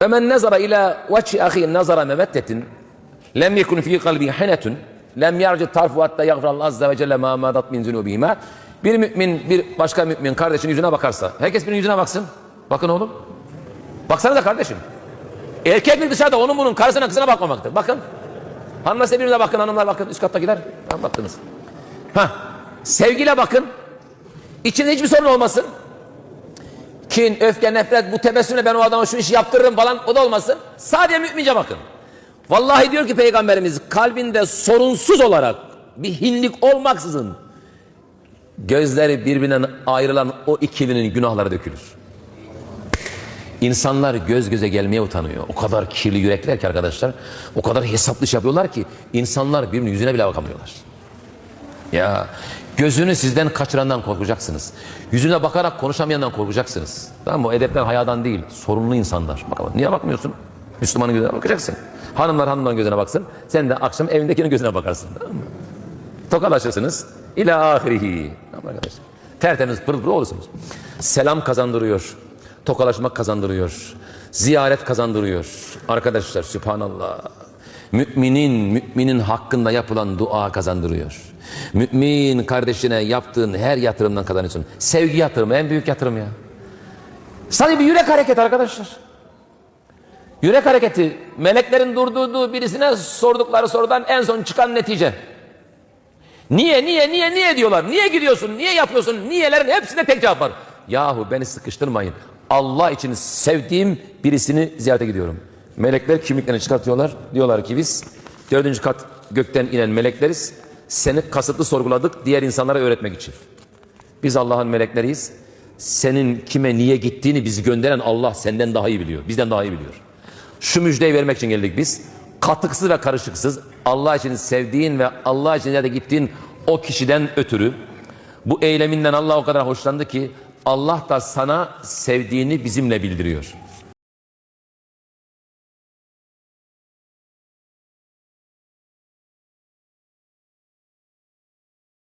فمن نظر إلى وجه أخيه نظر ممتة لم يكن في قلبه حنة لم يرجع الطرف حتى يغفر الله عز وجل ما مضت من ذنوبهما bir mümin bir başka mümin kardeşinin yüzüne bakarsa herkes birinin yüzüne baksın. Bakın oğlum. Baksanıza kardeşim. Erkeklik dışarıda onun bunun karısına kızına bakmamaktır. Bakın. Hanımlar size birbirine bakın hanımlar bakın üst kattakiler. Tamam baktınız. Ha. Sevgiyle bakın. İçinde hiçbir sorun olmasın. Kin, öfke, nefret, bu tebessümle ben o adama şu işi yaptırırım falan o da olmasın. Sadece mümince bakın. Vallahi diyor ki Peygamberimiz kalbinde sorunsuz olarak bir hinlik olmaksızın gözleri birbirinden ayrılan o ikilinin günahları dökülür. İnsanlar göz göze gelmeye utanıyor. O kadar kirli yürekler ki arkadaşlar. O kadar hesaplı iş yapıyorlar ki insanlar birbirinin yüzüne bile bakamıyorlar. Ya gözünü sizden kaçırandan korkacaksınız. Yüzüne bakarak konuşamayandan korkacaksınız. Tamam mı? O edepler hayadan değil. Sorunlu insanlar. Bakalım niye bakmıyorsun? Müslümanın gözüne bakacaksın. Hanımlar hanımların gözüne baksın. Sen de akşam evindekinin gözüne bakarsın. Tamam mı? Tokalaşırsınız. İlâ ahirihi. Tamam arkadaşlar. Tertemiz pırıl pırıl olursunuz. Selam kazandırıyor. Tokalaşmak kazandırıyor. Ziyaret kazandırıyor. Arkadaşlar sübhanallah. Müminin, müminin hakkında yapılan dua kazandırıyor. Mümin kardeşine yaptığın her yatırımdan kazanıyorsun. Sevgi yatırımı en büyük yatırım ya. Sadece bir yürek hareketi arkadaşlar. Yürek hareketi. Meleklerin durdurduğu birisine sordukları sorudan en son çıkan netice. Niye, niye, niye, niye diyorlar. Niye gidiyorsun, niye yapıyorsun, niyelerin hepsine tek cevap var. Yahu beni sıkıştırmayın. Allah için sevdiğim birisini ziyarete gidiyorum. Melekler kimliklerini çıkartıyorlar. Diyorlar ki biz dördüncü kat gökten inen melekleriz. Seni kasıtlı sorguladık diğer insanlara öğretmek için. Biz Allah'ın melekleriyiz. Senin kime niye gittiğini bizi gönderen Allah senden daha iyi biliyor. Bizden daha iyi biliyor. Şu müjdeyi vermek için geldik biz. Katıksız ve karışıksız Allah için sevdiğin ve Allah için de gittiğin o kişiden ötürü bu eyleminden Allah o kadar hoşlandı ki Allah da sana sevdiğini bizimle bildiriyor.